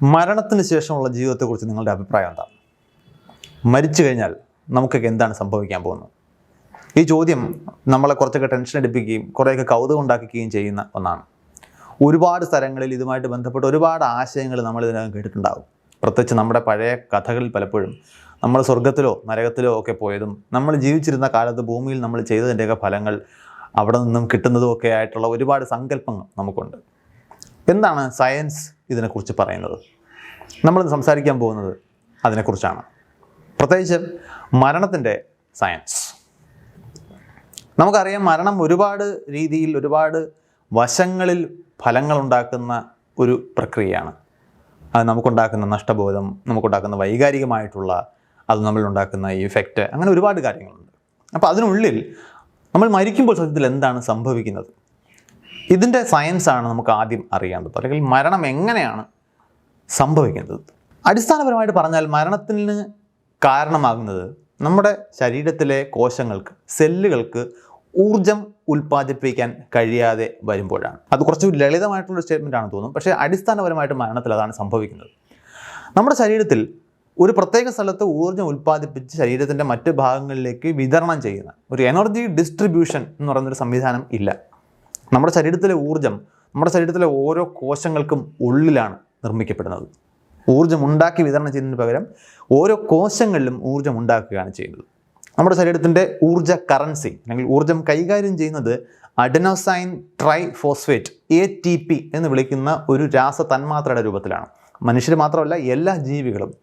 മരണത്തിന് ശേഷമുള്ള ജീവിതത്തെക്കുറിച്ച് നിങ്ങളുടെ അഭിപ്രായം എന്താ? മരിച്ചു കഴിഞ്ഞാൽ നമുക്കൊക്കെ എന്താണ് സംഭവിക്കാൻ പോകുന്നത്? ഈ ചോദ്യം നമ്മളെ കുറച്ചൊക്കെ ടെൻഷൻ എടുപ്പിക്കുകയും കുറേയൊക്കെ കൗതുകം ഉണ്ടാക്കുകയും ചെയ്യുന്ന ഒന്നാണ്. ഒരുപാട് സ്ഥലങ്ങളിൽ ഇതുമായിട്ട് ബന്ധപ്പെട്ട് ഒരുപാട് ആശയങ്ങൾ നമ്മൾ ഇതിനകം കേട്ടിട്ടുണ്ടാകും പ്രത്യേകിച്ച് നമ്മുടെ പഴയ കഥകളിൽ പലപ്പോഴും നമ്മൾ സ്വർഗത്തിലോ നരകത്തിലോ ഒക്കെ പോയതും നമ്മൾ ജീവിച്ചിരുന്ന കാലത്ത് ഭൂമിയിൽ നമ്മൾ ചെയ്തതിന്റെയൊക്കെ ഫലങ്ങൾ അവിടെ നിന്നും കിട്ടുന്നതും ഒക്കെ ആയിട്ടുള്ള ഒരുപാട് സങ്കല്പങ്ങൾ നമുക്കുണ്ട്. എന്താണ് സയൻസ് ഇതിനെക്കുറിച്ച് പറയുന്നത്. നമ്മൾ സംസാരിക്കാൻ പോകുന്നത് അതിനെക്കുറിച്ചാണ്. പ്രത്യേകിച്ച് മരണത്തിന്റെ സയൻസ് നമുക്കറിയാം മരണം ഒരുപാട് രീതിയിൽ ഒരുപാട് വശങ്ങളിൽ ഫലങ്ങളുണ്ടാക്കുന്ന ഒരു പ്രക്രിയയാണ്. അത് നമുക്കുണ്ടാക്കുന്ന നഷ്ടബോധം നമുക്കുണ്ടാക്കുന്ന വൈകാരികമായിട്ടുള്ള അത് നമ്മളുണ്ടാക്കുന്ന ഇഫക്റ്റ് അങ്ങനെ ഒരുപാട് കാര്യങ്ങളുണ്ട്. അപ്പോൾ അതിനുള്ളിൽ നമ്മൾ മരിക്കുമ്പോൾ സത്യത്തിൽ എന്താണ് സംഭവിക്കുന്നത്? ഇതിന്റെ സയൻസാണ് നമുക്ക് ആദ്യം അറിയേണ്ടത് അല്ലെങ്കിൽ മരണം എങ്ങനെയാണ് സംഭവിക്കുന്നത്? അടിസ്ഥാനപരമായിട്ട് പറഞ്ഞാൽ മരണത്തിന് കാരണമാകുന്നത് നമ്മുടെ ശരീരത്തിലെ കോശങ്ങൾക്ക് സെല്ലുകൾക്ക് ഊർജം ഉൽപ്പാദിപ്പിക്കാൻ കഴിയാതെ വരുമ്പോഴാണ്. അത് കുറച്ച് ലളിതമായിട്ടുള്ള സ്റ്റേറ്റ്മെന്റ് ആണെന്ന് തോന്നും പക്ഷേ അടിസ്ഥാനപരമായിട്ട് മരണത്തിൽ അതാണ് സംഭവിക്കുന്നത്. നമ്മുടെ ശരീരത്തിൽ ഒരു പ്രത്യേക സ്ഥലത്ത് ഊർജം ഉൽപ്പാദിപ്പിച്ച് ശരീരത്തിന്റെ മറ്റ് ഭാഗങ്ങളിലേക്ക് വിതരണം ചെയ്യുന്ന ഒരു എനർജി ഡിസ്ട്രിബ്യൂഷൻ എന്ന് പറയുന്നൊരു സംവിധാനം ഇല്ല. നമ്മുടെ ശരീരത്തിലെ ഊർജം നമ്മുടെ ശരീരത്തിലെ ഓരോ കോശങ്ങൾക്കും ഉള്ളിലാണ് നിർമ്മിക്കപ്പെടുന്നത്. ഊർജം ഉണ്ടാക്കി വിതരണം ചെയ്യുന്നതിന് പകരം ഓരോ കോശങ്ങളിലും ഊർജം ഉണ്ടാക്കുകയാണ് ചെയ്യുന്നത്. നമ്മുടെ ശരീരത്തിന്റെ ഊർജ കറൻസി അല്ലെങ്കിൽ ഊർജം കൈകാര്യം ചെയ്യുന്നത് adenosine tri phosphate A T P എന്ന് വിളിക്കുന്ന ഒരു രാസ തന്മാത്രയുടെ രൂപത്തിലാണ്. മനുഷ്യർ മാത്രമല്ല എല്ലാ ജീവികളും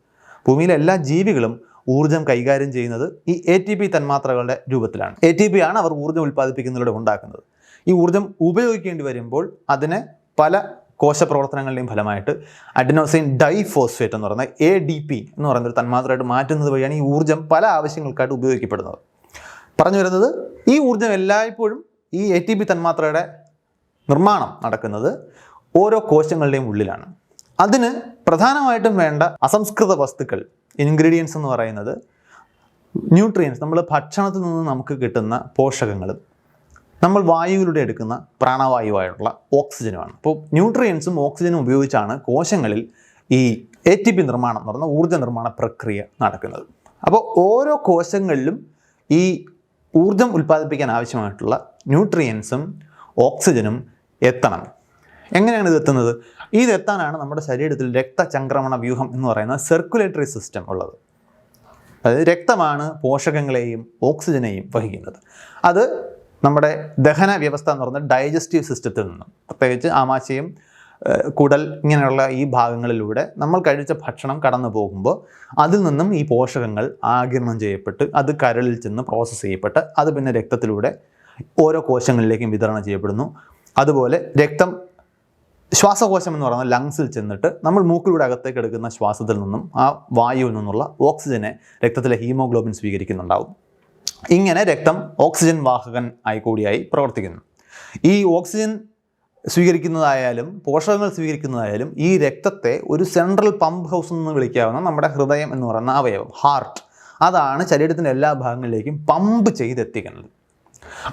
ഭൂമിയിലെ എല്ലാ ജീവികളും ഊർജം കൈകാര്യം ചെയ്യുന്നത് ഈ എ ടി പി തന്മാത്രകളുടെ രൂപത്തിലാണ്. എ ടി പി ആണ് അവർ ഊർജം ഉൽപ്പാദിപ്പിക്കുന്നതിലൂടെ ഉണ്ടാക്കുന്നത്. ഈ ഊർജം ഉപയോഗിക്കേണ്ടി വരുമ്പോൾ അതിന് പല കോശപ്രവർത്തനങ്ങളുടെയും ഫലമായിട്ട് അഡിനോസൈൻ ഡൈഫോസ്ഫേറ്റ് എന്ന് പറയുന്ന എ ഡി പി എന്ന് പറയുന്ന ഒരു തന്മാത്രയായിട്ട് മാറ്റുന്നത് വഴിയാണ് ഈ ഊർജം പല ആവശ്യങ്ങൾക്കായിട്ട് ഉപയോഗിക്കപ്പെടുന്നത്. പറഞ്ഞു വരുന്നത് ഈ ഊർജം എല്ലായ്പ്പോഴും ഈ എ ടി പി തന്മാത്രയുടെ നിർമ്മാണം നടക്കുന്നത് ഓരോ കോശങ്ങളുടെയും ഉള്ളിലാണ്. അതിന് പ്രധാനമായിട്ടും വേണ്ട അസംസ്കൃത വസ്തുക്കൾ ഇൻഗ്രീഡിയൻസ് എന്ന് പറയുന്നത് ന്യൂട്രിയൻസ് നമ്മൾ ഭക്ഷണത്തിൽ നിന്ന് നമുക്ക് കിട്ടുന്ന പോഷകങ്ങളും നമ്മൾ വായുവിലൂടെ എടുക്കുന്ന പ്രാണവായുവായിട്ടുള്ള ഓക്സിജനുമാണ്. അപ്പോൾ ന്യൂട്രിയൻസും ഓക്സിജനും ഉപയോഗിച്ചാണ് കോശങ്ങളിൽ ഈ എ ടി പി നിർമ്മാണം എന്ന് പറയുന്ന ഊർജ നിർമ്മാണ പ്രക്രിയ നടക്കുന്നത്. അപ്പോൾ ഓരോ കോശങ്ങളിലും ഈ ഊർജം ഉൽപ്പാദിപ്പിക്കാൻ ആവശ്യമായിട്ടുള്ള ന്യൂട്രിയൻസും ഓക്സിജനും എത്തണം. എങ്ങനെയാണ് ഇത് എത്തുന്നത്? ഇത് എത്താനാണ് നമ്മുടെ ശരീരത്തിൽ രക്തചംക്രമണ വ്യൂഹം എന്ന് പറയുന്ന സർക്കുലേറ്ററി സിസ്റ്റം ഉള്ളത്. അതായത് രക്തമാണ് പോഷകങ്ങളെയും ഓക്സിജനെയും വഹിക്കുന്നത്. അത് നമ്മുടെ ദഹന വ്യവസ്ഥ എന്ന് പറയുന്നത് ഡൈജസ്റ്റീവ് സിസ്റ്റത്തിൽ നിന്നും പ്രത്യേകിച്ച് ആമാശയം കുടൽ ഇങ്ങനെയുള്ള ഈ ഭാഗങ്ങളിലൂടെ നമ്മൾ കഴിച്ച ഭക്ഷണം കടന്നു പോകുമ്പോൾ അതിൽ നിന്നും ഈ പോഷകങ്ങൾ ആകിരണം ചെയ്യപ്പെട്ട് അത് കരളിൽ ചെന്ന് പ്രോസസ്സ് ചെയ്യപ്പെട്ട് അത് പിന്നെ രക്തത്തിലൂടെ ഓരോ കോശങ്ങളിലേക്കും വിതരണം ചെയ്യപ്പെടുന്നു. അതുപോലെ രക്തം ശ്വാസകോശം എന്ന് പറയുന്ന ലങ്സിൽ ചെന്നിട്ട് നമ്മൾ മൂക്കിലൂടെ അകത്തേക്ക് എടുക്കുന്ന ശ്വാസത്തിൽ നിന്നും ആ വായുവിൽ നിന്നുള്ള ഓക്സിജനെ രക്തത്തിലെ ഹീമോഗ്ലോബിൻ സ്വീകരിക്കുന്നുണ്ടാവും. ഇങ്ങനെ രക്തം ഓക്സിജൻ വാഹകൻ ആയി കൂടിയായി പ്രവർത്തിക്കുന്നു. ഈ ഓക്സിജൻ സ്വീകരിക്കുന്നതായാലും പോഷകങ്ങൾ സ്വീകരിക്കുന്നതായാലും ഈ രക്തത്തെ ഒരു സെൻട്രൽ പമ്പ് ഹൗസ് എന്ന് വിളിക്കാവുന്ന നമ്മുടെ ഹൃദയം എന്ന് പറയുന്ന അവയവം ഹാർട്ട്. അതാണ് ശരീരത്തിന്റെ എല്ലാ ഭാഗങ്ങളിലേക്കും പമ്പ് ചെയ്തെത്തിക്കുന്നത്.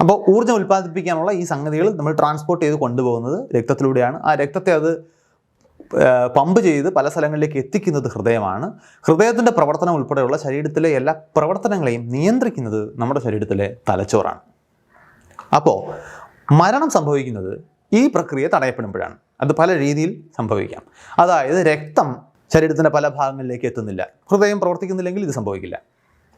അപ്പോൾ ഊർജം ഉൽപ്പാദിപ്പിക്കാനുള്ള ഈ സംഗതികൾ നമ്മൾ ട്രാൻസ്പോർട്ട് ചെയ്ത് കൊണ്ടുപോകുന്നത് രക്തത്തിലൂടെയാണ്. ആ രക്തത്തെ അത് പമ്പ് ചെയ്ത് പല സ്ഥലങ്ങളിലേക്ക് എത്തിക്കുന്നത് ഹൃദയമാണ്. ഹൃദയത്തിന്റെ പ്രവർത്തനം ഉൾപ്പെടെയുള്ള ശരീരത്തിലെ എല്ലാ പ്രവർത്തനങ്ങളെയും നിയന്ത്രിക്കുന്നത് നമ്മുടെ ശരീരത്തിലെ തലച്ചോറാണ്. അപ്പോൾ മരണം സംഭവിക്കുന്നത് ഈ പ്രക്രിയ തടയപ്പെടുമ്പോഴാണ്. അത് പല രീതിയിൽ സംഭവിക്കാം. അതായത് രക്തം ശരീരത്തിന്റെ പല ഭാഗങ്ങളിലേക്ക് എത്തുന്നില്ല. ഹൃദയം പ്രവർത്തിക്കുന്നില്ലെങ്കിൽ ഇത് സംഭവിക്കില്ല.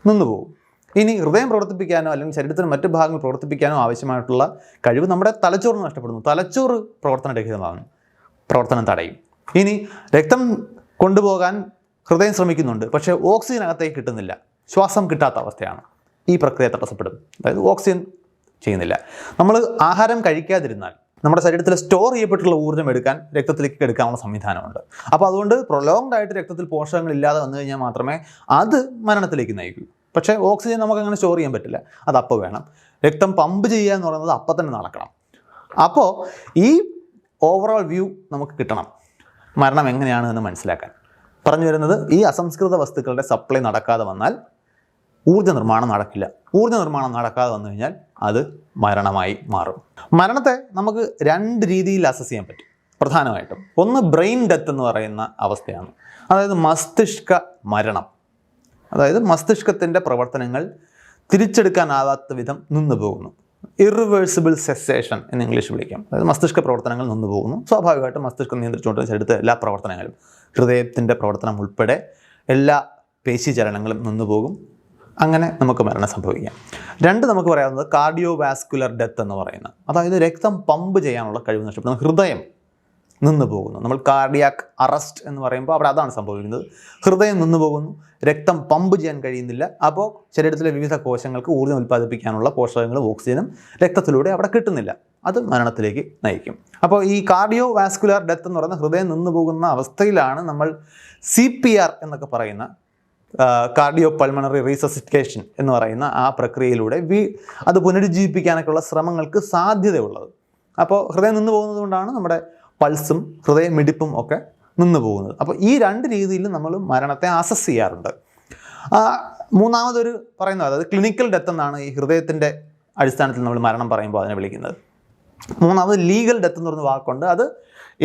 നിന്നുപോകും ഇനി ഹൃദയം പ്രവർത്തിപ്പിക്കാനോ അല്ലെങ്കിൽ ശരീരത്തിന് മറ്റു ഭാഗങ്ങൾ പ്രവർത്തിപ്പിക്കാനോ ആവശ്യമായിട്ടുള്ള കഴിവ് നമ്മുടെ തലച്ചോറിന് നഷ്ടപ്പെടുന്നു. തലച്ചോറ് പ്രവർത്തനരഹിതമാകുന്നു. പ്രവർത്തനം തടയും. ഇനി രക്തം കൊണ്ടുപോകാൻ ഹൃദയം ശ്രമിക്കുന്നുണ്ട് പക്ഷേ ഓക്സിജൻ അകത്തേക്ക് കിട്ടുന്നില്ല. ശ്വാസം കിട്ടാത്ത അവസ്ഥയാണ്. ഈ പ്രക്രിയ തടസ്സപ്പെടും. അതായത് ഓക്സിജൻ ചെയ്യുന്നില്ല. നമ്മൾ ആഹാരം കഴിക്കാതിരുന്നാൽ നമ്മുടെ ശരീരത്തിൽ സ്റ്റോർ ചെയ്യപ്പെട്ടുള്ള ഊർജം എടുക്കാൻ രക്തത്തിലേക്ക് എടുക്കാനുള്ള സംവിധാനമുണ്ട്. അപ്പോൾ അതുകൊണ്ട് പ്രൊലോങ്ഡ് ആയിട്ട് രക്തത്തിൽ പോഷകങ്ങൾ ഇല്ലാതെ വന്നു കഴിഞ്ഞാൽ മാത്രമേ അത് മരണത്തിലേക്ക് നയിക്കൂ. പക്ഷേ ഓക്സിജൻ നമുക്ക് അങ്ങനെ സ്റ്റോർ ചെയ്യാൻ പറ്റില്ല. അത് അപ്പോൾ വേണം. രക്തം പമ്പ് ചെയ്യുക എന്ന് പറയുന്നത് അപ്പം തന്നെ നടക്കണം. അപ്പോൾ ഈ ഓവറോൾ വ്യൂ നമുക്ക് കിട്ടണം. മരണം എങ്ങനെയാണ് എന്ന് മനസ്സിലാക്കാൻ. പറഞ്ഞു വരുന്നത് ഈ അസംസ്കൃത വസ്തുക്കളുടെ സപ്ലൈ നടക്കാതെ വന്നാൽ ഊർജ നിർമ്മാണം നടക്കില്ല. ഊർജ നിർമ്മാണം നടക്കാതെ വന്നു കഴിഞ്ഞാൽ അത് മരണമായി മാറും. മരണത്തെ നമുക്ക് രണ്ട് രീതിയിൽ അസസ് ചെയ്യാൻ പറ്റും പ്രധാനമായിട്ടും. ഒന്ന് ബ്രെയിൻ ഡെത്ത് എന്ന് പറയുന്ന അവസ്ഥയാണ്. അതായത് മസ്തിഷ്ക മരണം. അതായത് മസ്തിഷ്കത്തിന്റെ പ്രവർത്തനങ്ങൾ തിരിച്ചെടുക്കാനാവാത്ത വിധം നിന്നു പോകുന്നു. ഇറിവേഴ്സിബിൾ സെസേഷൻ എന്ന് ഇംഗ്ലീഷ് വിളിക്കാം. അതായത് മസ്തിഷ്ക പ്രവർത്തനങ്ങൾ നിന്നു പോകുന്നു. സ്വാഭാവികമായിട്ടും മസ്തിഷ്കം നിയന്ത്രിച്ചുകൊണ്ട് ശരീരത്തെ എല്ലാ പ്രവർത്തനങ്ങളും ഹൃദയത്തിന്റെ പ്രവർത്തനം ഉൾപ്പെടെ എല്ലാ പേശി ചലനങ്ങളും നിന്നു പോകും. അങ്ങനെ നമുക്ക് മരണം സംഭവിക്കാം. രണ്ട് നമുക്ക് പറയാവുന്നത് കാർഡിയോ വാസ്കുലർ ഡെത്ത് എന്ന് പറയുന്നത് അതായത് രക്തം പമ്പ് ചെയ്യാനുള്ള കഴിവ് നഷ്ടപ്പെടുന്നു. ഹൃദയം നിന്ന് പോകുന്നു. നമ്മൾ കാർഡിയാക് അറസ്റ്റ് എന്ന് പറയുമ്പോൾ അവിടെ അതാണ് സംഭവിക്കുന്നത്. ഹൃദയം നിന്ന് പോകുന്നു. രക്തം പമ്പ് ചെയ്യാൻ കഴിയുന്നില്ല. അപ്പോൾ ശരീരത്തിലെ വിവിധ കോശങ്ങൾക്ക് ഊർജം ഉൽപ്പാദിപ്പിക്കാനുള്ള പോഷകങ്ങളും ഓക്സിജനും രക്തത്തിലൂടെ അവിടെ കിട്ടുന്നില്ല. അത് മരണത്തിലേക്ക് നയിക്കും. അപ്പോൾ ഈ കാർഡിയോ വാസ്കുലാർ ഡെത്ത് എന്ന് പറയുന്ന ഹൃദയം നിന്ന് പോകുന്ന അവസ്ഥയിലാണ് നമ്മൾ സി എന്നൊക്കെ പറയുന്ന കാർഡിയോ പൾമണറി റീസസിറ്റേഷൻ എന്ന് പറയുന്ന ആ പ്രക്രിയയിലൂടെ വി അത് പുനരുജ്ജീവിപ്പിക്കാനൊക്കെയുള്ള ശ്രമങ്ങൾക്ക് സാധ്യതയുള്ളത്. അപ്പോൾ ഹൃദയം നിന്ന് പോകുന്നത് കൊണ്ടാണ് നമ്മുടെ പൾസും ഹൃദയമിടിപ്പും ഒക്കെ നിന്ന് പോകുന്നത്. അപ്പോൾ ഈ രണ്ട് രീതിയിലും നമ്മൾ മരണത്തെ അസസ് ചെയ്യാറുണ്ട്. മൂന്നാമതൊരു പറയുന്നത് അതായത് ക്ലിനിക്കൽ ഡെത്ത് എന്നാണ് ഈ ഹൃദയത്തിന്റെ അടിസ്ഥാനത്തിൽ നമ്മൾ മരണം പറയുമ്പോൾ അതിനെ വിളിക്കുന്നത്. മൂന്നാമത് ലീഗൽ ഡെത്ത് എന്ന് പറയുന്ന വാക്കുണ്ട്. അത്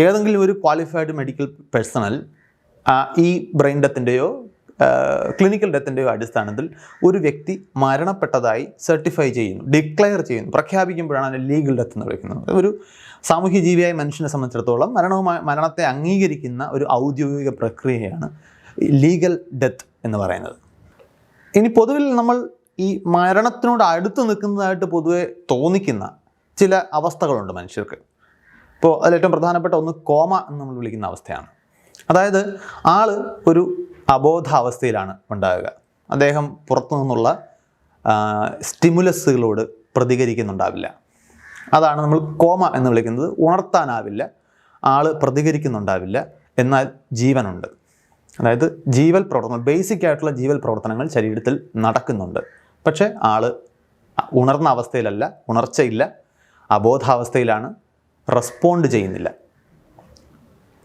ഏതെങ്കിലും ഒരു ക്വാളിഫൈഡ് മെഡിക്കൽ പേഴ്സണൽ ഈ ബ്രെയിൻ ഡെത്തിന്റെയോ ക്ലിനിക്കൽ ഡെത്തിന്റെ അടിസ്ഥാനത്തിൽ ഒരു വ്യക്തി മരണപ്പെട്ടതായി സർട്ടിഫൈ ചെയ്യുന്നു ഡിക്ലെയർ ചെയ്യുന്നു പ്രഖ്യാപിക്കുമ്പോഴാണ് അതിന്റെ ലീഗൽ ഡെത്ത് എന്ന് വിളിക്കുന്നത്. ഒരു സാമൂഹ്യ ജീവിയായ മനുഷ്യനെ സംബന്ധിച്ചിടത്തോളം മരണവുമായി മരണത്തെ അംഗീകരിക്കുന്ന ഒരു ഔദ്യോഗിക പ്രക്രിയയാണ് ലീഗൽ ഡെത്ത് എന്ന് പറയുന്നത്. ഇനി പൊതുവിൽ നമ്മൾ ഈ മരണത്തിനോട് അടുത്ത് നിൽക്കുന്നതായിട്ട് പൊതുവെ തോന്നിക്കുന്ന ചില അവസ്ഥകളുണ്ട് മനുഷ്യർക്ക്. ഇപ്പോൾ അതിൽ ഏറ്റവും പ്രധാനപ്പെട്ട ഒന്ന് കോമ എന്ന് നമ്മൾ വിളിക്കുന്ന അവസ്ഥയാണ്. അതായത് ആൾ ഒരു അബോധാവസ്ഥയിലാണ് ഉണ്ടാകുക. അദ്ദേഹം പുറത്തു നിന്നുള്ള സ്റ്റിമുലസുകളോട് പ്രതികരിക്കുന്നുണ്ടാവില്ല. അതാണ് നമ്മൾ കോമ എന്ന് വിളിക്കുന്നത്. ഉണർത്താനാവില്ല. ആൾ പ്രതികരിക്കുന്നുണ്ടാവില്ല. എന്നാൽ ജീവനുണ്ട്. അതായത് ജീവൽ പ്രവർത്തനം ബേസിക് ആയിട്ടുള്ള ജീവൽ പ്രവർത്തനങ്ങൾ ശരീരത്തിൽ നടക്കുന്നുണ്ട്. പക്ഷേ ആൾ ഉണർന്ന അവസ്ഥയിലല്ല ഉണർച്ചയില്ല അബോധാവസ്ഥയിലാണ് റെസ്പോണ്ട് ചെയ്യുന്നില്ല.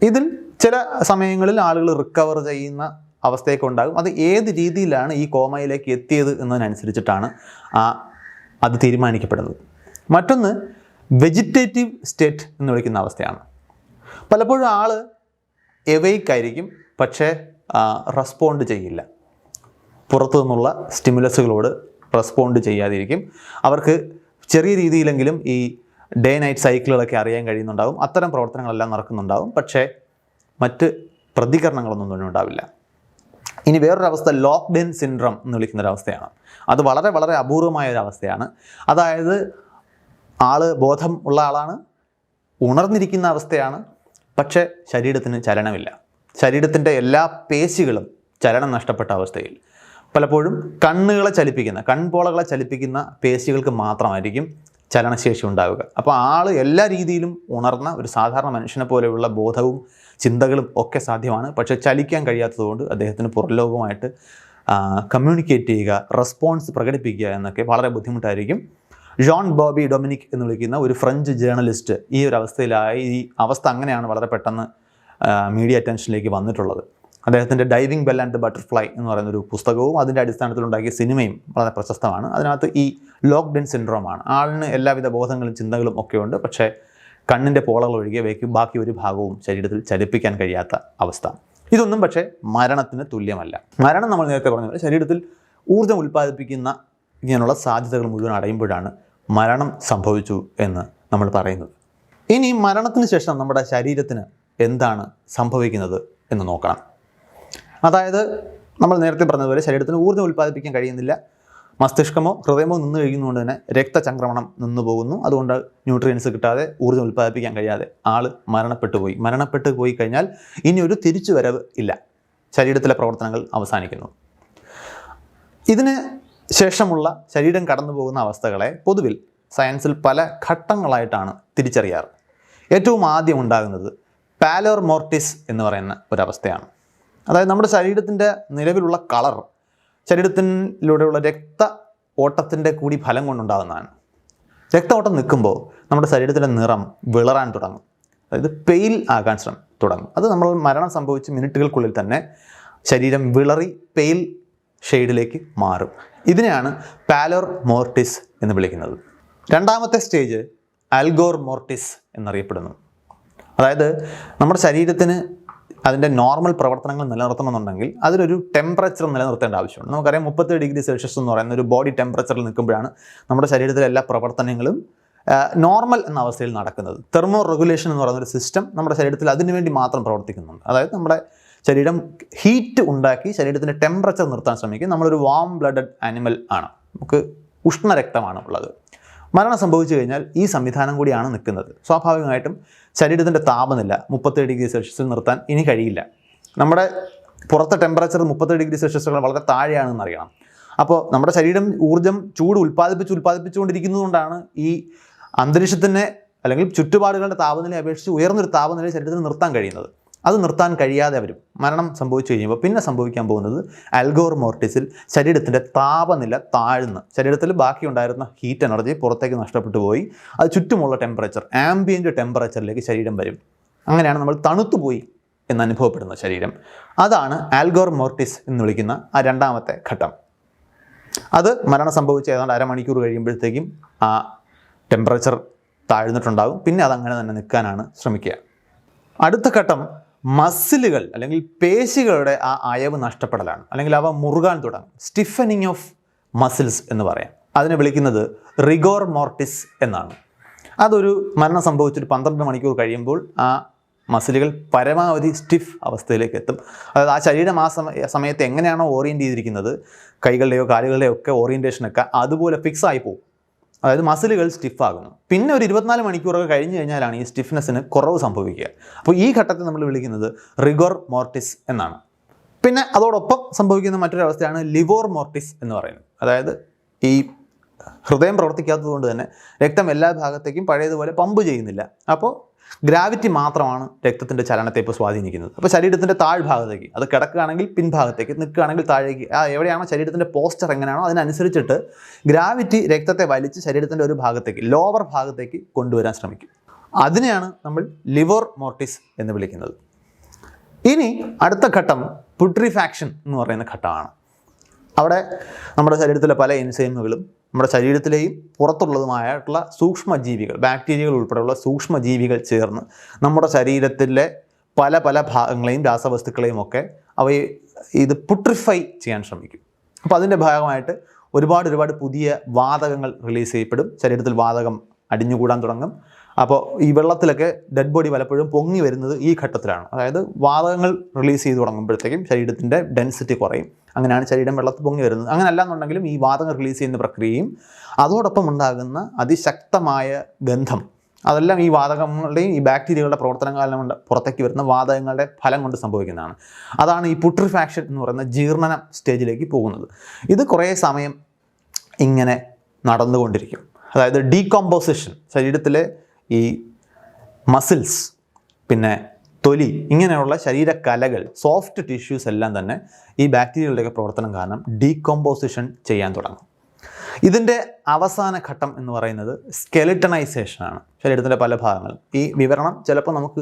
ഇതിൽ ചില സമയങ്ങളിൽ ആളുകൾ റിക്കവർ ചെയ്യുന്ന അവസ്ഥയൊക്കെ ഉണ്ടാകും. അത് ഏത് രീതിയിലാണ് ഈ കോമയിലേക്ക് എത്തിയത് എന്നതിനനുസരിച്ചിട്ടാണ് ആ അത് തീരുമാനിക്കപ്പെടുന്നത്. മറ്റൊന്ന് വെജിറ്റേറ്റീവ് സ്റ്റേറ്റ് എന്ന് വിളിക്കുന്ന അവസ്ഥയാണ്. പലപ്പോഴും ആൾ എവയ്ക്കായിരിക്കും പക്ഷേ റെസ്പോണ്ട് ചെയ്യില്ല. പുറത്തു നിന്നുള്ള സ്റ്റിമുലസുകളോട് റെസ്പോണ്ട് ചെയ്യാതിരിക്കും. അവർക്ക് ചെറിയ രീതിയിലെങ്കിലും ഈ ഡേ നൈറ്റ് സൈക്കിളുകളൊക്കെ അറിയാൻ കഴിയുന്നുണ്ടാകും അത്തരം പ്രവർത്തനങ്ങളെല്ലാം നടക്കുന്നുണ്ടാകും പക്ഷേ മറ്റ് പ്രതികരണങ്ങളൊന്നും തന്നെ ഉണ്ടാവില്ല. ഇനി വേറൊരു അവസ്ഥ ലോക്ക്ഡൗൺ സിൻഡ്രം എന്ന് വിളിക്കുന്ന ഒരു അവസ്ഥയാണ് അത് വളരെ വളരെ അപൂർവമായ ഒരു അവസ്ഥയാണ് അതായത് ആൾ ബോധം ഉള്ള ആളാണ് ഉണർന്നിരിക്കുന്ന അവസ്ഥയാണ് പക്ഷേ ശരീരത്തിന് ചലനമില്ല. ശരീരത്തിന്റെ എല്ലാ പേശികളും ചലനം നഷ്ടപ്പെട്ട അവസ്ഥയിൽ. പലപ്പോഴും കണ്ണുകളെ ചലിപ്പിക്കുന്ന കൺപോളകളെ ചലിപ്പിക്കുന്ന പേശികൾക്ക് മാത്രമായിരിക്കും ചലനശേഷി ഉണ്ടാവുക. അപ്പോൾ ആൾ എല്ലാ രീതിയിലും ഉണർന്ന ഒരു സാധാരണ മനുഷ്യനെ പോലെയുള്ള ബോധവും ചിന്തകളും ഒക്കെ സാധ്യമാണ്. പക്ഷേ ചലിക്കാൻ കഴിയാത്തതുകൊണ്ട് അദ്ദേഹത്തിന് പുറംലോകവുമായിട്ട് കമ്മ്യൂണിക്കേറ്റ് ചെയ്യുക റെസ്പോൺസ് പ്രകടിപ്പിക്കുക എന്നൊക്കെ വളരെ ബുദ്ധിമുട്ടായിരിക്കും. ജോൺ ബോബി ഡൊമിനിക് എന്ന് വിളിക്കുന്ന ഒരു ഫ്രഞ്ച് ജേർണലിസ്റ്റ് ഈ ഒരു അവസ്ഥയിലായി. ഈ അവസ്ഥ അങ്ങനെയാണ് വളരെ പെട്ടെന്ന് മീഡിയ അറ്റൻഷനിലേക്ക് വന്നിട്ടുള്ളത്. അദ്ദേഹത്തിന്റെ diving bell and the butterfly എന്ന് പറയുന്ന ഒരു പുസ്തകവും അതിന്റെ അടിസ്ഥാനത്തിൽ ഉണ്ടാക്കിയ സിനിമയും വളരെ പ്രശസ്തമാണ്. അതിനകത്ത് ഈ ലോക്ക്ഡൗൺ സിൻഡ്രോമാണ് ആളിന് എല്ലാവിധ ബോധങ്ങളും ചിന്തകളും ഒക്കെ ഉണ്ട്. പക്ഷേ കണ്ണിന്റെ പോളകൾ ഒഴികെ ബാക്കി ഒരു ഭാഗവും ശരീരത്തിൽ ചലിപ്പിക്കാൻ കഴിയാത്ത അവസ്ഥ. ഇതൊന്നും പക്ഷേ മരണത്തിന് തുല്യമല്ല. മരണം നമ്മൾ നേരത്തെ പറഞ്ഞ പോലെ ശരീരത്തിൽ ഊർജം ഉൽപ്പാദിപ്പിക്കുന്ന ഇങ്ങനെയുള്ള സാധ്യതകൾ മുഴുവൻ അടയുമ്പോഴാണ് മരണം സംഭവിച്ചു എന്ന് നമ്മൾ പറയുന്നത്. ഇനി മരണത്തിന് ശേഷം നമ്മുടെ ശരീരത്തിന് എന്താണ് സംഭവിക്കുന്നത് എന്ന് നോക്കണം. അതായത് നമ്മൾ നേരത്തെ പറഞ്ഞതുപോലെ ശരീരത്തിന് ഊർജം ഉൽപ്പാദിപ്പിക്കാൻ കഴിയുന്നില്ല. മസ്തിഷ്കമോ ഹൃദയമോ നിന്ന് കഴിയുന്നതുകൊണ്ട് തന്നെ രക്തചംക്രമണം നിന്നു പോകുന്നു. അതുകൊണ്ട് ന്യൂട്രിയൻസ് കിട്ടാതെ ഊർജം ഉൽപ്പാദിപ്പിക്കാൻ കഴിയാതെ ആൾ മരണപ്പെട്ടു പോയി. മരണപ്പെട്ടു പോയി കഴിഞ്ഞാൽ ഇനി ഒരു തിരിച്ചുവരവ് ഇല്ല. ശരീരത്തിലെ പ്രവർത്തനങ്ങൾ അവസാനിക്കുന്നു. ഇതിന് ശേഷമുള്ള ശരീരം കടന്നു പോകുന്ന അവസ്ഥകളെ പൊതുവിൽ സയൻസിൽ പല ഘട്ടങ്ങളായിട്ടാണ് തിരിച്ചറിയാറ്. ഏറ്റവും ആദ്യം ഉണ്ടാകുന്നത് പാലോർ മോർട്ടിസ് എന്ന് പറയുന്ന ഒരവസ്ഥയാണ്. അതായത് നമ്മുടെ ശരീരത്തിന്റെ നിലവിലുള്ള കളർ ശരീരത്തിലൂടെയുള്ള രക്ത ഓട്ടത്തിന്റെ കൂടി ഫലം കൊണ്ടുണ്ടാകുന്നതാണ്. രക്തഓട്ടം നിൽക്കുമ്പോൾ നമ്മുടെ ശരീരത്തിലെ നിറം വിളറാൻ തുടങ്ങും. അതായത് പെയിൽ ആകാൻ ശ്രമം തുടങ്ങും. അത് നമ്മൾ മരണം സംഭവിച്ച് മിനിറ്റുകൾക്കുള്ളിൽ തന്നെ ശരീരം വിളറി പെയിൽ ഷെയ്ഡിലേക്ക് മാറും. ഇതിനെയാണ് പാലോർ മോർട്ടിസ് എന്ന് വിളിക്കുന്നത്. രണ്ടാമത്തെ സ്റ്റേജ് അൽഗോർ മോർട്ടിസ് എന്നറിയപ്പെടുന്നു. അതായത് നമ്മുടെ ശരീരത്തിന് അതിന്റെ നോർമൽ പ്രവർത്തനങ്ങൾ നിലനിർത്തണമെന്നുണ്ടെങ്കിൽ അതിനൊരു ടെമ്പറേച്ചർ നിലനിർത്തേണ്ട ആവശ്യമുണ്ട്. നമുക്കറിയാം മുപ്പത്തി ഡിഗ്രി സെൽഷ്യസ് എന്ന് പറയുന്ന ഒരു ബോഡി ടെമ്പറേച്ചറിൽ നിൽക്കുമ്പോഴാണ് നമ്മുടെ ശരീരത്തിലെ എല്ലാ പ്രവർത്തനങ്ങളും നോർമൽ എന്ന അവസ്ഥയിൽ നടക്കുന്നത്. തെർമോ റെഗുലേഷൻ എന്ന് പറയുന്ന ഒരു സിസ്റ്റം നമ്മുടെ ശരീരത്തിൽ അതിനുവേണ്ടി മാത്രം പ്രവർത്തിക്കുന്നുണ്ട്. അതായത് നമ്മുടെ ശരീരം ഹീറ്റ് ഉണ്ടാക്കി ശരീരത്തിന്റെ ടെമ്പറേച്ചർ നിർത്താൻ ശ്രമിക്കും. നമ്മളൊരു വാം ബ്ലഡഡ് ആനിമൽ ആണ്. നമുക്ക് ഉഷ്ണരക്തമാണ് ഉള്ളത്. മരണം സംഭവിച്ചു കഴിഞ്ഞാൽ ഈ സംവിധാനം കൂടിയാണ് നിൽക്കുന്നത്. സ്വാഭാവികമായിട്ടും ശരീരത്തിന്റെ താപനില മുപ്പത്തേഴ് ഡിഗ്രി സെൽഷ്യസിൽ നിർത്താൻ ഇനി കഴിയില്ല. നമ്മുടെ പുറത്തെ ടെമ്പറേച്ചർ മുപ്പത്തേഴ് ഡിഗ്രി സെൽഷ്യസുകൾ വളരെ താഴെയാണെന്ന് അറിയണം. അപ്പോൾ നമ്മുടെ ശരീരം ഊർജം ചൂട് ഉൽപ്പാദിപ്പിച്ച് ഉൽപ്പാദിപ്പിച്ചുകൊണ്ടിരിക്കുന്നതുകൊണ്ടാണ് ഈ അന്തരീക്ഷത്തിനെ അല്ലെങ്കിൽ ചുറ്റുപാടുകളുടെ താപനിലയെ അപേക്ഷിച്ച് ഉയർന്നൊരു താപനില ശരീരത്തിന് നിർത്താൻ കഴിയുന്നത്. അത് നിർത്താൻ കഴിയാതെ വരും. മരണം സംഭവിച്ചു കഴിയുമ്പോൾ പിന്നെ സംഭവിക്കാൻ പോകുന്നത് അൽഗോർ മോർട്ടിസിൽ ശരീരത്തിന്റെ താപനില താഴ്ന്ന്. ശരീരത്തിൽ ബാക്കി ഉണ്ടായിരുന്ന ഹീറ്റ് എനർജി പുറത്തേക്ക് നഷ്ടപ്പെട്ടു പോയി. അത് ചുറ്റുമുള്ള ടെമ്പറേച്ചർ ആംബിയന്റ് ടെമ്പറേച്ചറിലേക്ക് ശരീരം വരും. അങ്ങനെയാണ് നമ്മൾ തണുത്തുപോയി എന്ന് അനുഭവപ്പെടുന്ന ശരീരം. അതാണ് ആൽഗോർ മോർട്ടിസ് എന്ന് വിളിക്കുന്ന ആ രണ്ടാമത്തെ ഘട്ടം. അത് മരണം സംഭവിച്ച ഏതാണ്ട് അരമണിക്കൂർ കഴിയുമ്പോഴത്തേക്കും ആ ടെമ്പറേച്ചർ താഴ്ന്നിട്ടുണ്ടാകും. പിന്നെ അതങ്ങനെ തന്നെ നിൽക്കാനാണ് ശ്രമിക്കുക. അടുത്ത ഘട്ടം മസിലുകൾ അല്ലെങ്കിൽ പേശികളുടെ ആ അയവ് നഷ്ടപ്പെടലാണ്. അല്ലെങ്കിൽ അവ മുറുകാൻ തുടങ്ങും. സ്റ്റിഫനിങ് ഓഫ് മസിൽസ് എന്ന് പറയാം. അതിനെ വിളിക്കുന്നത് റിഗോർ മോർട്ടിസ് എന്നാണ്. അതൊരു മരണം സംഭവിച്ചൊരു പന്ത്രണ്ട് മണിക്കൂർ കഴിയുമ്പോൾ ആ മസിലുകൾ പരമാവധി സ്റ്റിഫ് അവസ്ഥയിലേക്ക് എത്തും. അതായത് ആ ശരീരം ആ സമയ സമയത്ത് എങ്ങനെയാണോ ഓറിയന്റ് ചെയ്തിരിക്കുന്നത് കൈകളുടെയോ കാലുകളുടെയോ ഒക്കെ ഓറിയന്റേഷനൊക്കെ അതുപോലെ ഫിക്സ് ആയി പോകും. അതായത് മസിലുകൾ സ്റ്റിഫാകുന്നു പിന്നെ ഒരു ഇരുപത്തിനാല് മണിക്കൂറൊക്കെ കഴിഞ്ഞു കഴിഞ്ഞാലാണ് ഈ സ്റ്റിഫ്നെസ്സിന് കുറവ് സംഭവിക്കുക. അപ്പോൾ ഈ ഘട്ടത്തെ നമ്മൾ വിളിക്കുന്നത് റിഗോർ മോർട്ടിസ് എന്നാണ്. പിന്നെ അതോടൊപ്പം സംഭവിക്കുന്ന മറ്റൊരു അവസ്ഥയാണ് ലിവോർ മോർട്ടിസ് എന്ന് പറയുന്നത്. അതായത് ഈ ഹൃദയം പ്രവർത്തിക്കാത്തത് കൊണ്ട് തന്നെ രക്തം എല്ലാ ഭാഗത്തേക്കും പഴയതുപോലെ പമ്പ് ചെയ്യുന്നില്ല. അപ്പോൾ ഗ്രാവിറ്റി മാത്രമാണ് രക്തത്തിന്റെ ചലനത്തെ ഇപ്പോൾ സ്വാധീനിക്കുന്നത്. അപ്പോൾ ശരീരത്തിന്റെ താഴ്ഭാഗത്തേക്ക് അത് കിടക്കുകയാണെങ്കിൽ പിൻഭാഗത്തേക്ക് നിൽക്കുകയാണെങ്കിൽ താഴേക്ക് ആ എവിടെയാണോ ശരീരത്തിന്റെ പോസ്റ്റർ എങ്ങനെയാണോ അതിനനുസരിച്ചിട്ട് ഗ്രാവിറ്റി രക്തത്തെ വലിച്ച് ശരീരത്തിന്റെ ഒരു ഭാഗത്തേക്ക് ലോവർ ഭാഗത്തേക്ക് കൊണ്ടുവരാൻ ശ്രമിക്കും. അതിനെയാണ് നമ്മൾ ലിവർ മോർട്ടിസ് എന്ന് വിളിക്കുന്നത്. ഇനി അടുത്ത ഘട്ടം പുട്രിഫാക്ഷൻ എന്ന് പറയുന്ന ഘട്ടമാണ്. അവിടെ നമ്മുടെ ശരീരത്തിലെ പല എൻസൈമുകളും നമ്മുടെ ശരീരത്തിലെയും പുറത്തുള്ളതുമായിട്ടുള്ള സൂക്ഷ്മജീവികൾ ബാക്ടീരിയകൾ ഉൾപ്പെടെയുള്ള സൂക്ഷ്മജീവികൾ ചേർന്ന് നമ്മുടെ ശരീരത്തിലെ പല പല ഭാഗങ്ങളെയും രാസവസ്തുക്കളെയും ഒക്കെ അവയെ ഇത് പുട്രിഫൈ ചെയ്യാൻ ശ്രമിക്കും. അപ്പോൾ അതിന്റെ ഭാഗമായിട്ട് ഒരുപാട് ഒരുപാട് പുതിയ വാതകങ്ങൾ റിലീസ് ചെയ്യപ്പെടും. ശരീരത്തിൽ വാതകം അടിഞ്ഞുകൂടാൻ തുടങ്ങും. അപ്പോൾ ഈ വെള്ളത്തിലൊക്കെ ഡെഡ് ബോഡി പലപ്പോഴും പൊങ്ങി വരുന്നത് ഈ ഘട്ടത്തിലാണ്. അതായത് വാതകങ്ങൾ റിലീസ് ചെയ്ത് തുടങ്ങുമ്പോഴത്തേക്കും ശരീരത്തിന്റെ ഡെൻസിറ്റി കുറയും. അങ്ങനെയാണ് ശരീരം വെള്ളത്തിൽ പൊങ്ങി വരുന്നത്. അങ്ങനെ അല്ലാന്നുണ്ടെങ്കിലും ഈ വാതകം റിലീസ് ചെയ്യുന്ന പ്രക്രിയയും അതോടൊപ്പം ഉണ്ടാകുന്ന അതിശക്തമായ ഗന്ധം. അതെല്ലാം ഈ വാതകങ്ങളുടെയും ഈ ബാക്ടീരിയകളുടെ പ്രവർത്തനം കാരണം പുറത്തേക്ക് വരുന്ന വാതകങ്ങളുടെ ഫലം കൊണ്ട് സംഭവിക്കുന്നതാണ്. അതാണ് ഈ പുട്രിഫാക്ഷൻ എന്ന് പറയുന്ന ജീർണനം സ്റ്റേജിലേക്ക് പോകുന്നത്. ഇത് കുറേ സമയം ഇങ്ങനെ നടന്നുകൊണ്ടിരിക്കും. അതായത് ഡീകോമ്പോസിഷൻ ശരീരത്തിലെ ഈ മസിൽസ് പിന്നെ തൊലി ഇങ്ങനെയുള്ള ശരീരകലകൾ സോഫ്റ്റ് ടിഷ്യൂസ് എല്ലാം തന്നെ ഈ ബാക്ടീരിയകളുടെയൊക്കെ പ്രവർത്തനം കാരണം ഡീകോമ്പോസിഷൻ ചെയ്യാൻ തുടങ്ങും. ഇതിന്റെ അവസാന ഘട്ടം എന്ന് പറയുന്നത് സ്കെലിറ്റണൈസേഷനാണ് ശരീരത്തിന്റെ പല ഭാഗങ്ങളും. ഈ വിവരണം ചിലപ്പോൾ നമുക്ക്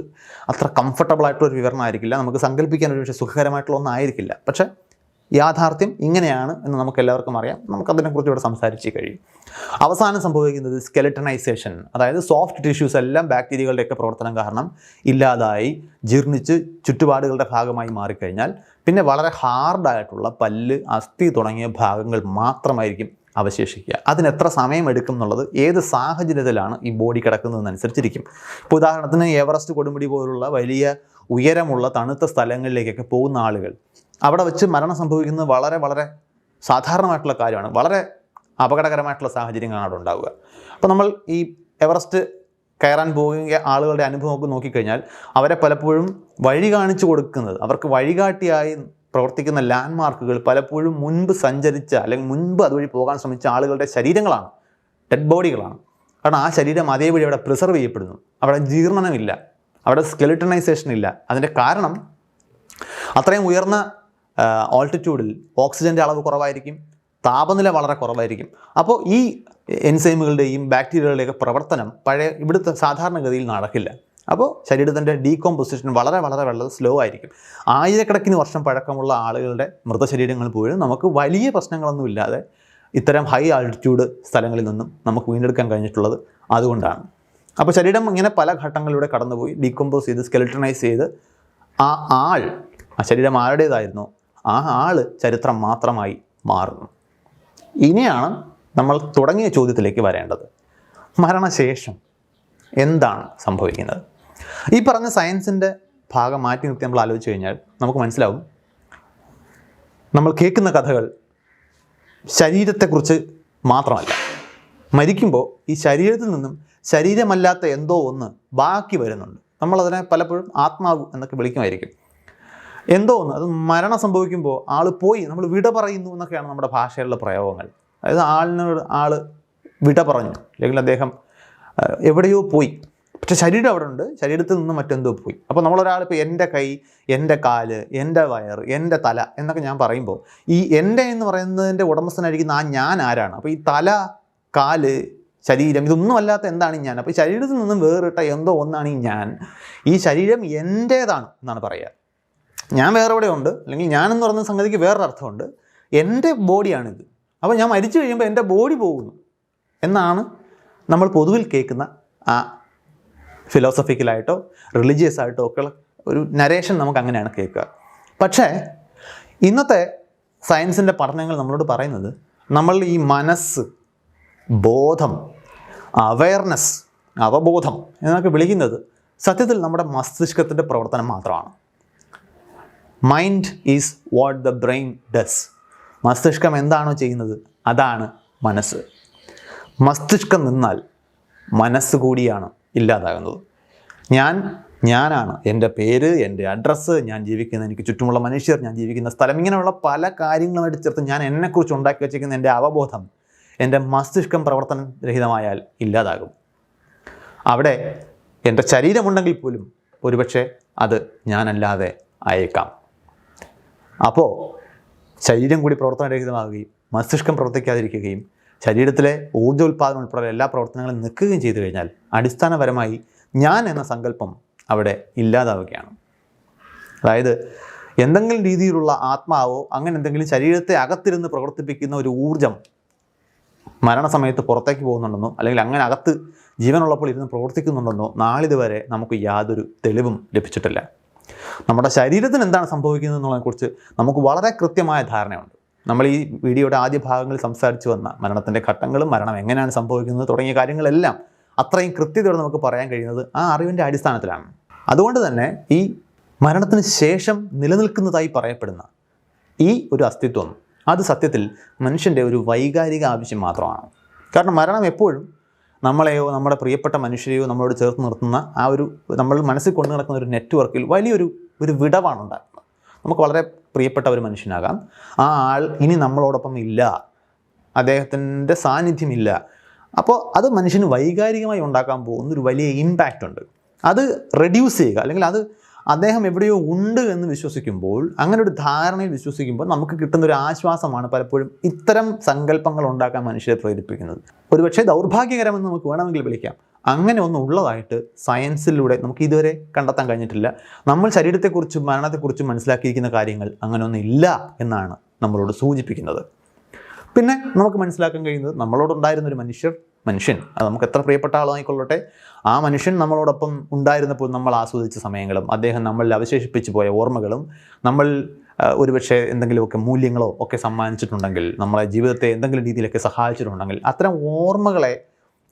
അത്ര കംഫർട്ടബിൾ ആയിട്ടുള്ള ഒരു വിവരണം ആയിരിക്കില്ല നമുക്ക് സങ്കല്പിക്കാൻ ഒരു പക്ഷേ സുഖകരമായിട്ടുള്ള ഒന്നായിരിക്കില്ല. പക്ഷേ യാഥാർത്ഥ്യം ഇങ്ങനെയാണ് എന്ന് നമുക്ക് എല്ലാവർക്കും അറിയാം. നമുക്കതിനെക്കുറിച്ച് ഇവിടെ സംസാരിച്ച് കഴിയും. അവസാനം സംഭവിക്കുന്നത് സ്കെലറ്റനൈസേഷൻ അതായത് സോഫ്റ്റ് ടിഷ്യൂസ് എല്ലാം ബാക്ടീരിയകളുടെയൊക്കെ പ്രവർത്തനം കാരണം ഇല്ലാതായി ജീർണിച്ച് ചുറ്റുപാടുകളുടെ ഭാഗമായി മാറിക്കഴിഞ്ഞാൽ പിന്നെ വളരെ ഹാർഡായിട്ടുള്ള പല്ല് അസ്ഥി തുടങ്ങിയ ഭാഗങ്ങൾ മാത്രമായിരിക്കും അവശേഷിക്കുക. അതിന് എത്ര സമയമെടുക്കും എന്നുള്ളത് ഏത് സാഹചര്യത്തിലാണ് ഈ ബോഡി കിടക്കുന്നതെന്നനുസരിച്ചിരിക്കും ഇപ്പോൾ ഉദാഹരണത്തിന് എവറസ്റ്റ് കൊടുമുടി പോലുള്ള വലിയ ഉയരമുള്ള തണുത്ത സ്ഥലങ്ങളിലേക്കൊക്കെ പോകുന്ന ആളുകൾ അവിടെ വെച്ച് മരണം സംഭവിക്കുന്നത് വളരെ വളരെ സാധാരണമായിട്ടുള്ള കാര്യമാണ്. വളരെ അപകടകരമായിട്ടുള്ള സാഹചര്യങ്ങളാണ് അവിടെ ഉണ്ടാവുക. അപ്പോൾ നമ്മൾ ഈ എവറസ്റ്റ് കയറാൻ പോകുന്ന ആളുകളുടെ അനുഭവമൊക്കെ നോക്കിക്കഴിഞ്ഞാൽ അവരെ പലപ്പോഴും വഴി കാണിച്ചു കൊടുക്കുന്നത് അവർക്ക് വഴികാട്ടിയായി പ്രവർത്തിക്കുന്ന ലാൻഡ് മാർക്കുകൾ പലപ്പോഴും മുൻപ് സഞ്ചരിച്ച അല്ലെങ്കിൽ മുൻപ് അതുവഴി പോകാൻ ശ്രമിച്ച ആളുകളുടെ ശരീരങ്ങളാണ്. ഡെഡ് ബോഡികളാണ്. കാരണം ആ ശരീരം അതേപടി അവിടെ പ്രിസർവ് ചെയ്യപ്പെടുന്നു. അവിടെ ജീർണനമില്ല. അവിടെ സ്കെലിറ്റണൈസേഷൻ ഇല്ല അതിന്റെ കാരണം അത്രയും ഉയർന്ന ഓൾട്ടിറ്റ്യൂഡിൽ ഓക്സിജന്റെ അളവ് കുറവായിരിക്കും താപനില വളരെ കുറവായിരിക്കും. അപ്പോൾ ഈ എൻസൈമുകളുടെയും ബാക്ടീരിയകളുടെയൊക്കെ പ്രവർത്തനം പഴയ ഇവിടുത്തെ സാധാരണഗതിയിൽ നടക്കില്ല. അപ്പോൾ ശരീരത്തിന്റെ ഡീകോമ്പോസിഷൻ വളരെ വളരെ വളരെ സ്ലോ ആയിരിക്കും. ആയിരക്കണക്കിന് വർഷം പഴക്കമുള്ള ആളുകളുടെ മൃതശരീരങ്ങൾ പോലും നമുക്ക് വലിയ പ്രശ്നങ്ങളൊന്നുമില്ലാതെ ഇത്തരം ഹൈ ആൾട്ടിറ്റ്യൂഡ് സ്ഥലങ്ങളിൽ നിന്നും നമുക്ക് വീണ്ടെടുക്കാൻ കഴിഞ്ഞിട്ടുള്ളത് അതുകൊണ്ടാണ്. അപ്പോൾ ശരീരം ഇങ്ങനെ പല ഘട്ടങ്ങളിലൂടെ കടന്നുപോയി ഡീകമ്പോസ് ചെയ്ത് സ്കെലിറ്റനൈസ് ചെയ്ത് ആ ആൾ ആ ശരീരം ആരുടേതായിരുന്നു? ആ ആൾ ചരിത്രം മാത്രമായി മാറുന്നു. ഇനിയാണ് നമ്മൾ തുടങ്ങിയ ചോദ്യത്തിലേക്ക് വരേണ്ടത്. മരണശേഷം എന്താണ് സംഭവിക്കുന്നത്? ഈ പറഞ്ഞ സയൻസിന്റെ ഭാഗം മാറ്റി നിർത്തി നമ്മൾ ആലോചിച്ച് കഴിഞ്ഞാൽ നമുക്ക് മനസ്സിലാവും. നമ്മൾ കേൾക്കുന്ന കഥകൾ ശരീരത്തെക്കുറിച്ച് മാത്രമല്ല. മരിക്കുമ്പോൾ ഈ ശരീരത്തിൽ നിന്നും ശരീരമല്ലാത്ത എന്തോ ഒന്ന് ബാക്കി വരുന്നുണ്ട്. നമ്മളതിനെ പലപ്പോഴും ആത്മാവ് എന്നൊക്കെ വിളിക്കുമായിരിക്കും. എന്തോ ഒന്ന് അത് മരണം സംഭവിക്കുമ്പോൾ ആൾ പോയി നമ്മൾ വിട പറയുന്നു എന്നൊക്കെയാണ് നമ്മുടെ ഭാഷയിലുള്ള പ്രയോഗങ്ങൾ. അതായത് ആളിനോട് ആൾ വിട പറഞ്ഞു. അല്ലെങ്കിൽ അദ്ദേഹം എവിടെയോ പോയി. പക്ഷെ ശരീരം അവിടെ ഉണ്ട്. ശരീരത്തിൽ നിന്ന് മറ്റെന്തോ പോയി. അപ്പോൾ നമ്മളൊരാൾ ഇപ്പോൾ എന്റെ കൈ എന്റെ കാൽ എന്റെ വയർ എന്റെ തല എന്നൊക്കെ ഞാൻ പറയുമ്പോൾ ഈ എന്റെ എന്ന് പറയുന്നതിന്റെ ഉടമസ്ഥനായിരിക്കുന്ന ആ ഞാൻ ആരാണ്? അപ്പോൾ ഈ തല കാൽ ശരീരം ഇതൊന്നും അല്ലാത്ത എന്താണ് ഞാൻ? അപ്പോൾ ശരീരത്തിൽ നിന്നും വേറിട്ട എന്തോ ഒന്നാണ് ഈ ഞാൻ. ഈ ശരീരം എന്റേതാണ് എന്നാണ് പറയുക. ഞാൻ വേറെ എവിടെ ഉണ്ട്? അല്ലെങ്കിൽ ഞാൻ എന്ന് പറയുന്ന സംഗതിക്ക് വേറൊരു അർത്ഥമുണ്ട് എന്റെ ബോഡിയാണിത്. അപ്പോൾ ഞാൻ മരിച്ചു കഴിയുമ്പോൾ എന്റെ ബോഡി പോകുന്നു. എന്നാണ് നമ്മൾ പൊതുവിൽ കേൾക്കുന്ന ആ ഫിലോസഫിക്കലായിട്ടോ റിലീജിയസ് ആയിട്ടോ ഒക്കെ ഒരു നരേഷൻ നമുക്ക് അങ്ങനെയാണ് കേൾക്കുക. പക്ഷേ ഇന്നത്തെ സയൻസിന്റെ പഠനങ്ങൾ നമ്മളോട് പറയുന്നത് നമ്മൾ ഈ മനസ്സ് ബോധം അവയർനെസ് അവബോധം എന്നൊക്കെ വിളിക്കുന്നത് സത്യത്തിൽ നമ്മുടെ മസ്തിഷ്കത്തിന്റെ പ്രവർത്തനം മാത്രമാണ്. Mind is what the brain does മസ്തിഷ്കം എന്താണോ ചെയ്യുന്നത്? അതാണ് മനസ്സ്. മസ്തിഷ്കം നിന്നാൽ മനസ്സ് കൂടിയാണ് ഇല്ലാതാകുന്നത്. ഞാൻ ഞാനാണ്. എന്റെ പേര് എന്റെ അഡ്രസ്സ് ഞാൻ ജീവിക്കുന്ന എനിക്ക് ചുറ്റുമുള്ള മനുഷ്യർ ഞാൻ ജീവിക്കുന്ന സ്ഥലം ഇങ്ങനെയുള്ള പല കാര്യങ്ങളുമായിട്ട് ചേർത്ത് ഞാൻ എന്നെക്കുറിച്ച് ഉണ്ടാക്കി വച്ചിരിക്കുന്ന എന്റെ അവബോധം എന്റെ മസ്തിഷ്കം പ്രവർത്തനം രഹിതമായാൽ ഇല്ലാതാകും. അവിടെ എന്റെ ശരീരമുണ്ടെങ്കിൽ പോലും ഒരുപക്ഷെ അത് ഞാനല്ലാതെ അയക്കാം അപ്പോൾ ശരീരം കൂടി പ്രവർത്തനരഹിതമാകുകയും മസ്തിഷ്കം പ്രവർത്തിക്കാതിരിക്കുകയും ശരീരത്തിലെ ഊർജോൽപാദനം ഉൾപ്പെടെ എല്ലാ പ്രവർത്തനങ്ങളും നിൽക്കുകയും ചെയ്തു കഴിഞ്ഞാൽ അടിസ്ഥാനപരമായി ഞാൻ എന്ന സങ്കല്പം അവിടെ ഇല്ലാതാവുകയാണ്. അതായത് എന്തെങ്കിലും രീതിയിലുള്ള ആത്മാവോ അങ്ങനെ എന്തെങ്കിലും ശരീരത്തെ അകത്തിരുന്ന് പ്രവർത്തിപ്പിക്കുന്ന ഒരു ഊർജം മരണസമയത്ത് പുറത്തേക്ക് പോകുന്നുണ്ടെന്നോ അല്ലെങ്കിൽ അങ്ങനെ അകത്ത് ജീവനുള്ളപ്പോൾ ഇരുന്ന് പ്രവർത്തിക്കുന്നുണ്ടെന്നോ നാളിതുവരെ നമുക്ക് യാതൊരു തെളിവും ലഭിച്ചിട്ടില്ല. നമ്മുടെ ശരീരത്തിന് എന്താണ് സംഭവിക്കുന്നത് എന്നുള്ളതിനെക്കുറിച്ച് നമുക്ക് വളരെ കൃത്യമായ ധാരണയുണ്ട്. നമ്മൾ ഈ വീഡിയോയുടെ ആദ്യ ഭാഗങ്ങളിൽ സംസാരിച്ചു വന്ന മരണത്തിന്റെ ഘട്ടങ്ങളും മരണം എങ്ങനെയാണ് സംഭവിക്കുന്നത് തുടങ്ങിയ കാര്യങ്ങളെല്ലാം അത്രയും കൃത്യതയോടെ നമുക്ക് പറയാൻ കഴിയുന്നത് ആ അറിവിന്റെ അടിസ്ഥാനത്തിലാണ്. അതുകൊണ്ട് തന്നെ ഈ മരണത്തിന് ശേഷം നിലനിൽക്കുന്നതായി പറയപ്പെടുന്ന ഈ ഒരു അസ്തിത്വം അത് സത്യത്തിൽ മനുഷ്യന്റെ ഒരു വൈകാരിക ആവശ്യം മാത്രമാണ്. കാരണം മരണം എപ്പോഴും നമ്മളെയോ നമ്മുടെ പ്രിയപ്പെട്ട മനുഷ്യരെയോ നമ്മളോട് ചേർത്ത് നിർത്തുന്ന ആ ഒരു നമ്മൾ മനസ്സിൽ കൊണ്ടു നടക്കുന്ന ഒരു നെറ്റ്വർക്കിൽ വലിയൊരു ഒരു വിടവാണ് ഉണ്ടാക്കുന്നത്. നമുക്ക് വളരെ പ്രിയപ്പെട്ട ഒരു മനുഷ്യനാകാം. ആ ആൾ ഇനി നമ്മളോടൊപ്പം ഇല്ല. അദ്ദേഹത്തിന്റെ സാന്നിധ്യമില്ല അപ്പോൾ അത് മനുഷ്യന് വൈകാരികമായി ഉണ്ടാക്കാൻ പോകുന്ന ഒരു വലിയ ഇമ്പാക്റ്റ് ഉണ്ട്. അത് റെഡ്യൂസ് ചെയ്യുക. അല്ലെങ്കിൽ അത് അദ്ദേഹം എവിടെയോ ഉണ്ട് എന്ന് വിശ്വസിക്കുമ്പോൾ അങ്ങനെ ഒരു ധാരണയിൽ വിശ്വസിക്കുമ്പോൾ നമുക്ക് കിട്ടുന്ന ഒരു ആശ്വാസമാണ് പലപ്പോഴും ഇത്തരം സങ്കല്പങ്ങൾ ഉണ്ടാക്കാൻ മനുഷ്യരെ പ്രേരിപ്പിക്കുന്നത്. ഒരുപക്ഷെ ദൗർഭാഗ്യകരമെന്ന് നമുക്ക് വേണമെങ്കിൽ വിളിക്കാം. അങ്ങനെ ഒന്നും ഉള്ളതായിട്ട് സയൻസിലൂടെ നമുക്ക് ഇതുവരെ കണ്ടെത്താൻ കഴിഞ്ഞിട്ടില്ല. നമ്മൾ ശരീരത്തെക്കുറിച്ചും മരണത്തെക്കുറിച്ചും മനസ്സിലാക്കിയിരിക്കുന്ന കാര്യങ്ങൾ അങ്ങനെയൊന്നും ഇല്ല എന്നാണ് നമ്മളോട് സൂചിപ്പിക്കുന്നത്. പിന്നെ നമുക്ക് മനസ്സിലാക്കാൻ കഴിയുന്നത് നമ്മളോടുണ്ടായിരുന്ന ഒരു മനുഷ്യർ മനുഷ്യൻ. അത് നമുക്ക് എത്ര പ്രിയപ്പെട്ട ആളായിക്കൊള്ളട്ടെ. ആ മനുഷ്യൻ നമ്മളോടൊപ്പം ഉണ്ടായിരുന്നപ്പോൾ നമ്മൾ ആസ്വദിച്ച സമയങ്ങളും അദ്ദേഹം നമ്മളിൽ അവശേഷിപ്പിച്ചു പോയ ഓർമ്മകളും നമ്മൾ ഒരുപക്ഷെ എന്തെങ്കിലുമൊക്കെ മൂല്യങ്ങളോ ഒക്കെ സമ്മാനിച്ചിട്ടുണ്ടെങ്കിൽ നമ്മളെ ജീവിതത്തെ എന്തെങ്കിലും രീതിയിലൊക്കെ സഹായിച്ചിട്ടുണ്ടെങ്കിൽ അത്തരം ഓർമ്മകളെ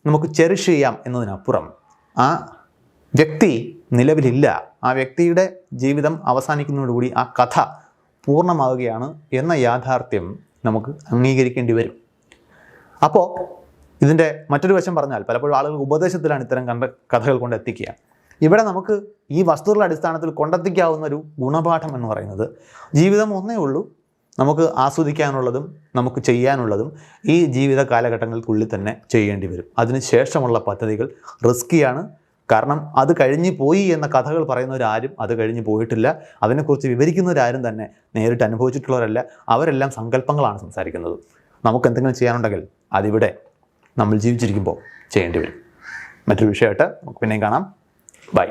നമുക്ക് ചെറിഷ് ചെയ്യാം എന്നതിനപ്പുറം ആ വ്യക്തി നിലവിലില്ല. ആ വ്യക്തിയുടെ ജീവിതം അവസാനിക്കുന്നതോടുകൂടി ആ കഥ പൂർണമാവുകയാണ് എന്ന യാഥാർത്ഥ്യം നമുക്ക് അംഗീകരിക്കേണ്ടി വരും. അപ്പോൾ ഇതിന്റെ മറ്റൊരു വശം പറഞ്ഞാൽ പലപ്പോഴും ആളുകൾ ഉപദേശത്തിലാണ് ഇത്തരം കണ്ട കഥകൾ കൊണ്ട് എത്തിക്കുക. ഇവിടെ നമുക്ക് ഈ വസ്തുക്കളുടെ അടിസ്ഥാനത്തിൽ കൊണ്ടെത്തിക്കാവുന്ന ഒരു ഗുണപാഠം എന്ന് പറയുന്നത് ജീവിതം ഒന്നേ ഉള്ളൂ. നമുക്ക് ആസ്വദിക്കാനുള്ളതും നമുക്ക് ചെയ്യാനുള്ളതും ഈ ജീവിത കാലഘട്ടങ്ങൾക്കുള്ളിൽ തന്നെ ചെയ്യേണ്ടി വരും. അതിനുശേഷമുള്ള പദ്ധതികൾ റിസ്ക്കിയാണ് കാരണം അത് കഴിഞ്ഞു പോയി എന്ന കഥകൾ പറയുന്നവരാരും അത് കഴിഞ്ഞു പോയിട്ടില്ല. അതിനെക്കുറിച്ച് വിവരിക്കുന്നവരാരും തന്നെ നേരിട്ട് അനുഭവിച്ചിട്ടുള്ളവരല്ല. അവരെല്ലാം സങ്കല്പങ്ങളാണ് സംസാരിക്കുന്നത്. നമുക്ക് എന്തെങ്കിലും ചെയ്യാനുണ്ടെങ്കിൽ അതിവിടെ നമ്മൾ ജീവിച്ചിരിക്കുമ്പോൾ ചെയ്യേണ്ടി വരും. മറ്റൊരു വിഷയമായിട്ട് നമുക്ക് പിന്നെയും കാണാം. ബൈ.